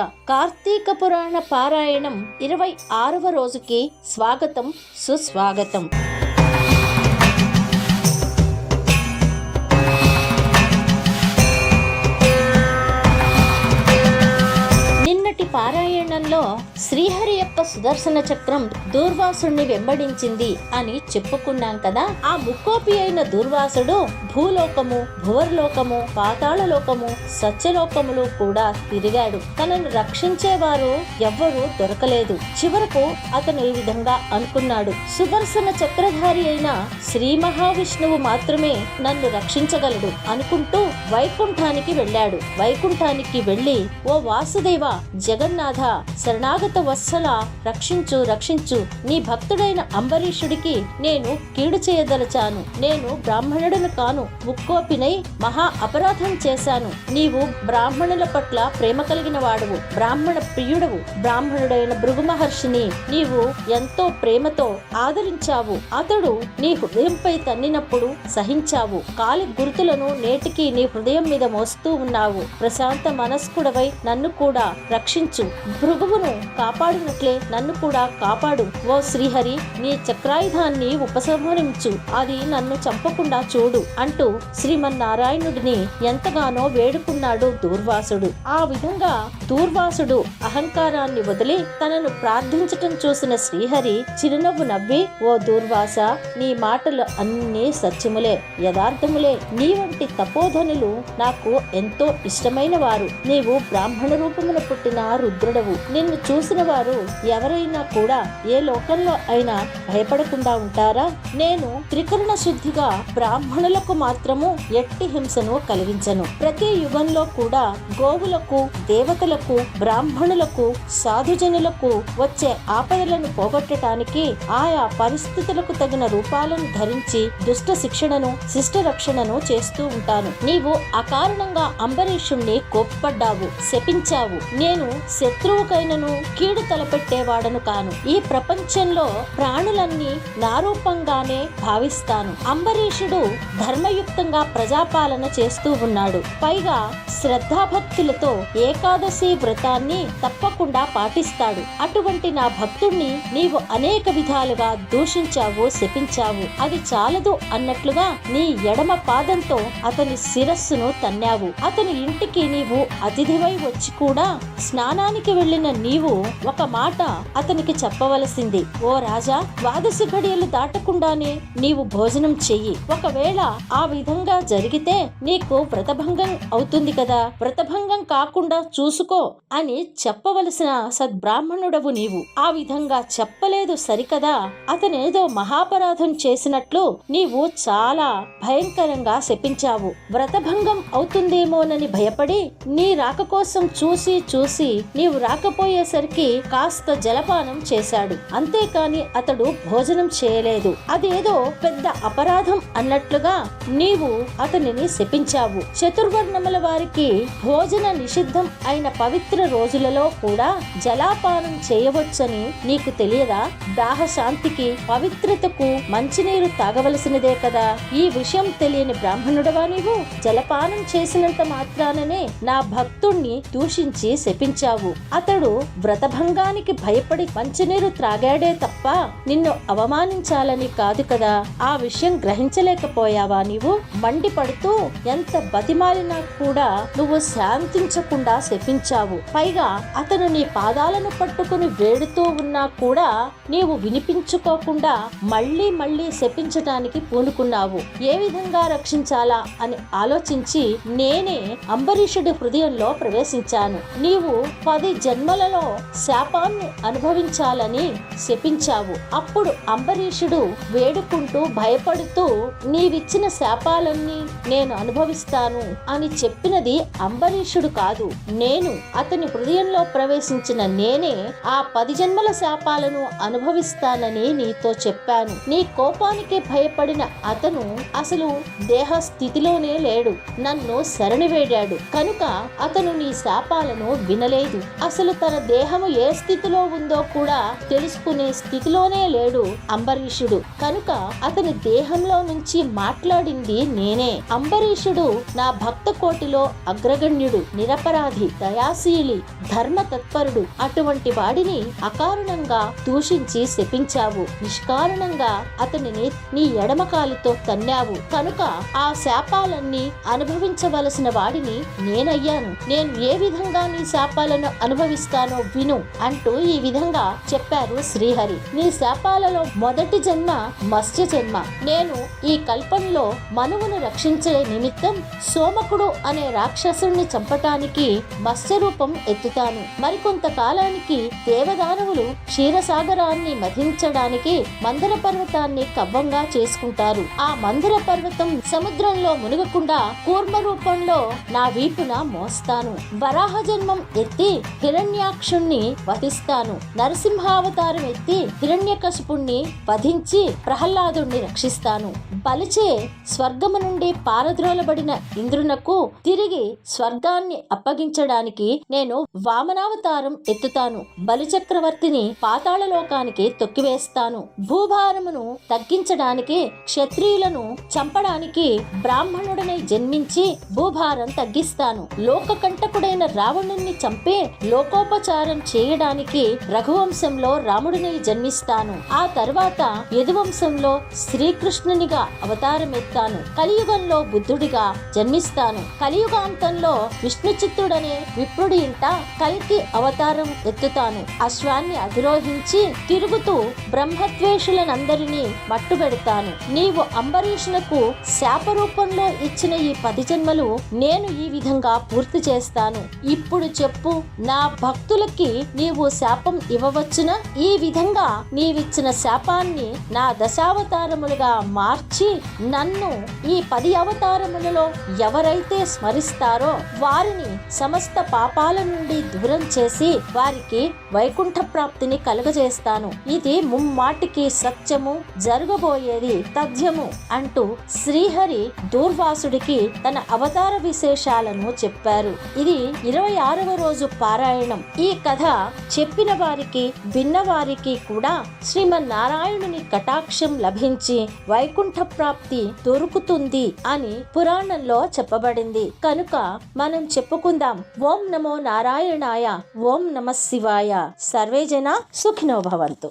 శివాయ కార్తీక పురాణ పారాయణం ఇరవై ఆరవ రోజుకి స్వాగతం సుస్వాగతం సమయంలో శ్రీహరి యొక్క సుదర్శన చక్రం దూర్వాసుణ్ణి వెంబడించింది అని చెప్పుకున్నాం కదా. ఆ ముక్కోపి అయిన దూర్వాసుడు భూలోకము భువర్లోకము పాతాళలోకము సత్యలోకములు కూడా తిరిగాడు. తనను రక్షించేవారు ఎవ్వరూ దొరకలేదు. చివరకు అతను ఈ విధంగా అనుకున్నాడు. సుదర్శన చక్రధారి అయిన శ్రీ మహావిష్ణువు మాత్రమే నన్ను రక్షించగలడు అనుకుంటూ వైకుంఠానికి వెళ్ళాడు. వైకుంఠానికి వెళ్ళి ఓ వాసుదేవ జగన్నాథ శరణాగత వత్సల రక్షించు రక్షించు. నీ భక్తుడైన అంబరీషుడికి నేను కీడు చేయదలచాను. నేను బ్రాహ్మణుడను కాను. ముక్కోపినై మహా అపరాధం చేశాను. నీవు బ్రాహ్మణుల పట్ల ప్రేమ కలిగిన వాడువు. బ్రాహ్మణ ప్రియుడవు. బ్రాహ్మణుడైన భృగు మహర్షిని నీవు ఎంతో ప్రేమతో ఆదరించావు. అతడు నీ హృదయంపై తన్నినప్పుడు సహించావు. కాలి గుర్తులను నేటికి నీ హృదయం మీద మోస్తూ ఉన్నావు. ప్రశాంత మనస్కుడవై నన్ను కూడా రక్షించు. భృగు భృగువును కాపాడినట్లే నన్ను కూడా కాపాడు. ఓ శ్రీహరి నీ చక్రాయుధాన్ని ఉపసంహరించు. అది నన్ను చంపకుండా చూడు అంటూ శ్రీమన్నారాయణుడిని ఎంతగానో వేడుకున్నాడు దూర్వాసుడు. ఆ విధంగా దూర్వాసుడు అహంకారాన్ని వదిలి తనను ప్రార్థించటం చూసిన శ్రీహరి చిరునవ్వు నవ్వి ఓ దూర్వాస నీ మాటలు అన్నీ సత్యములే. యథార్థములే. నీ వంటి తపోధనులు నాకు ఎంతో ఇష్టమైన వారు నీవు బ్రాహ్మణ రూపమున పుట్టిన రుద్రుడవు. నిన్ను చూసిన వారు ఎవరైనా కూడా ఏ లోకంలో అయినా భయపడకుండా ఉంటారా? నేను త్రికరణ శుద్ధిగా బ్రాహ్మణులకు మాత్రము ఎట్టి హింసను కలిగించను. ప్రతి యుగంలో కూడా గోవులకు దేవతలకు బ్రాహ్మణ బ్రాహ్మణులకు సాధుజనులకు వచ్చే ఆపదలను పోగొట్టడానికి ఆయా పరిస్థితులకు తగిన రూపాలను ధరించి దుష్ట శిక్షణను శిష్ట రక్షణను చేస్తూ ఉంటాను. నీవు అకారణంగా అంబరీషుణ్ణి కోప్పడ్డావు శపించావు. నేను శత్రువుకైనను కీడు తలపెట్టేవాడను కాను. ఈ ప్రపంచంలో ప్రాణులన్నీ నా రూపంగానే భావిస్తాను. అంబరీషుడు ధర్మయుక్తంగా ప్రజాపాలన చేస్తూ ఉన్నాడు. పైగా శ్రద్ధాభక్తులతో ఏకాదశి వ్రతాన్ని తప్పకుండా పాటిస్తాడు. అటువంటి నా భక్తుణ్ణి నీవు అనేక విధాలుగా దూషించావు శపించావు అది చాలదు అన్నట్లుగా నీ ఎడమ పాదంతో అతని శిరస్సును తన్నావు. అతని ఇంటికి నీవు అతిథివై వచ్చి కూడా స్నానానికి వెళ్ళిన నీవు ఒక మాట అతనికి చెప్పవలసింది. ఓ రాజా ద్వాదశి ఘడియలు దాటకుండానే నీవు భోజనం చెయ్యి. ఒకవేళ ఆ విధంగా జరిగితే నీకు వ్రతభంగం అవుతుంది కదా? వ్రతభంగం కాకుండా చూసుకో అని చెప్పవలసిన సద్బ్రాహ్మణుడవు నీవు. ఆ విధంగా చెప్పలేదు సరికదా? అతనేదో మహాపరాధం చేసినట్లు నీవు చాలా భయంకరంగా శపించావు. వ్రతభంగం అవుతుందేమోనని భయపడి నీ రాక కోసం చూసి చూసి నీవు రాకపోయేసరికి కాస్త జలపానం చేశాడు. అంతేకాని అతడు భోజనం చేయలేదు. అదేదో పెద్ద అపరాధం అన్నట్లుగా నీవు అతనిని శపించావు. చతుర్వర్ణముల వారికి భోజన నిషిద్ధం అయిన పవిత్ర రోజులలో కూడా జలాపానం చేయవచ్చని నీకు తెలియదా? దాహశాంతికి పవిత్రతకు మంచినీరు తాగవలసినదే కదా. ఈ విషయం తెలియని బ్రాహ్మణుడవా నీవు? జలపానం చేసినంత మాత్రాననే నా భక్తుణ్ణి దూషించి శపించావు. అతడు వ్రతభంగానికి భయపడి మంచినీరు త్రాగాడే తప్ప నిన్ను అవమానించాలని కాదు కదా. ఆ విషయం గ్రహించలేకపోయావా నీవు? మండిపడుతూ ఎంత బతిమాలినా కూడా నువ్వు శాంతించకుండా శపించావు. పైగా అతను నీ పాదాలను పట్టుకుని వేడుతూ ఉన్నా కూడా నీవు వినిపించుకోకుండా మళ్ళీ మళ్ళీ శపించటానికి పూనుకున్నావు. ఏ విధంగా రక్షించాలా అని ఆలోచించి నేనే అంబరీషుడి హృదయంలో ప్రవేశించాను. నీవు పది జన్మలలో శాపాన్ని అనుభవించాలని శపించావు. అప్పుడు అంబరీషుడు వేడుకుంటూ భయపడుతూ నీవిచ్చిన శాపాలన్నీ నేను అనుభవిస్తాను అని చెప్పినది అంబరీషుడు కాదు. నేను అతని హృదయంలో ప్రవేశించిన నేనే ఆ పది జన్మల శాపాలను అనుభవిస్తానని నీతో చెప్పాను. నీ కోపానికి భయపడిన అతను అసలు దేహ స్థితిలోనే లేడు. నన్ను శరణివేడాడు. కనుక అతను నీ శాపాలను వినలేదు. అసలు తన దేహము ఏ స్థితిలో ఉందో కూడా తెలుసుకునే స్థితిలోనే లేడు అంబరీషుడు. కనుక అతని దేహంలో నుంచి మాట్లాడింది నేనే. అంబరీషుడు నా భక్త కోటిలో అగ్రగణ్యుడు నిరపరాధి దయాశీలి ధర్మ ధర్మ తత్పరుడు అటువంటి వాడిని అకారణంగా దూషించి శపించావు. నిష్కారణంగా అతనిని నీ ఎడమకాలుతో తన్నావు. కనుక ఆ శాపాలన్నీ అనుభవించవలసిన వాడిని నేనయ్యాను. నేను ఏ విధంగా నీ శాపాలను అనుభవిస్తానో విను అంటూ ఈ విధంగా చెప్పారు శ్రీహరి. నీ శాపాలలో మొదటి జన్మ మత్స్య జన్మ. నేను ఈ కల్పంలో మనువును రక్షించే నిమిత్తం సోమకుడు అనే రాక్షసుణ్ణి చంపటానికి మత్స్య రూపం ఎత్తుతాను. మరికొంత కాలానికి దేవదానవులు క్షీరసాగరాన్ని మధించడానికి మందర పర్వతాన్ని కవ్వంగా చేసుకుంటారు. ఆ మందర పర్వతం సముద్రంలో మునగకుండా కూర్మ రూపంలో నా వీపున మోస్తాను. వరాహ జన్మం ఎత్తి హిరణ్యాక్షుణ్ణి వధిస్తాను. నరసింహావతారం ఎత్తి హిరణ్యకశిపుణ్ణి వధించి ప్రహ్లాదుణ్ణి రక్షిస్తాను. బలిచే స్వర్గము నుండి పారద్రోలబడిన ఇంద్రునకు తిరిగి స్వర్గాన్ని అప్పగించడానికి నేను వామనావతారం ఎత్తుతాను. బలిచక్రవర్తిని పాతాళలోకానికి తొక్కివేస్తాను. భూభారమును తగ్గించడానికి క్షత్రియులను చంపడానికి బ్రాహ్మణుడనై జన్మించి భూభారం తగ్గిస్తాను. లోకకంటకుడైన రావణుణ్ణి చంపే లోకోపచారం చేయడానికి రఘువంశంలో రాముడిని జన్మిస్తాను. ఆ తర్వాత యదువంశంలో శ్రీకృష్ణునిగా అవతారం ఎత్తాను కలియుగంలో బుద్ధుడిగా జన్మిస్తాను. కలియుగాంతంలో విష్ణు చిత్తుడనే విప్రుడి ఇంట కల్కి అవతారం ఎత్తుతాను. అశ్వాన్ని అధిరోహించి తిరుగుతూ బ్రహ్మద్వేషులనందరినీ మట్టుబెడతాను. నీవు అంబరీషునకు శాప రూపంలో ఇచ్చిన ఈ పది జన్మలు నేను ఈ విధంగా పూర్తి చేస్తాను. ఇప్పుడు చెప్పు నా భక్తులకి నీవు శాపం ఇవ్వవచ్చునా? ఈ విధంగా నీవిచ్చిన శాపాన్ని నా దశావతారములుగా మార్చి నన్ను ఈ పది అవతారములలో ఎవరైతే స్మరిస్తారో వారిని సమస్త పాపాల నుండి శుభ్రం చేసి వారికి వైకుంఠ ప్రాప్తిని కలుగజేస్తాను. ఇది ముమ్మాటికి సత్యము జరగబోయేది తథ్యము అంటూ శ్రీహరి దూర్వాసుడికి తన అవతార విశేషాలను చెప్పారు. ఇది ఇరవై ఆరవ రోజు పారాయణం. ఈ కథ చెప్పిన వారికి విన్నవారికి కూడా శ్రీమన్నారాయణుని కటాక్షం లభించి వైకుంఠ ప్రాప్తి దొరుకుతుంది అని పురాణంలో చెప్పబడింది. కనుక మనం చెప్పుకుందాం. ఓం నమో నారాయణ నారాయణాయ ఓం నమ శివాయ. సర్వేజన సుఖినో భవంతు.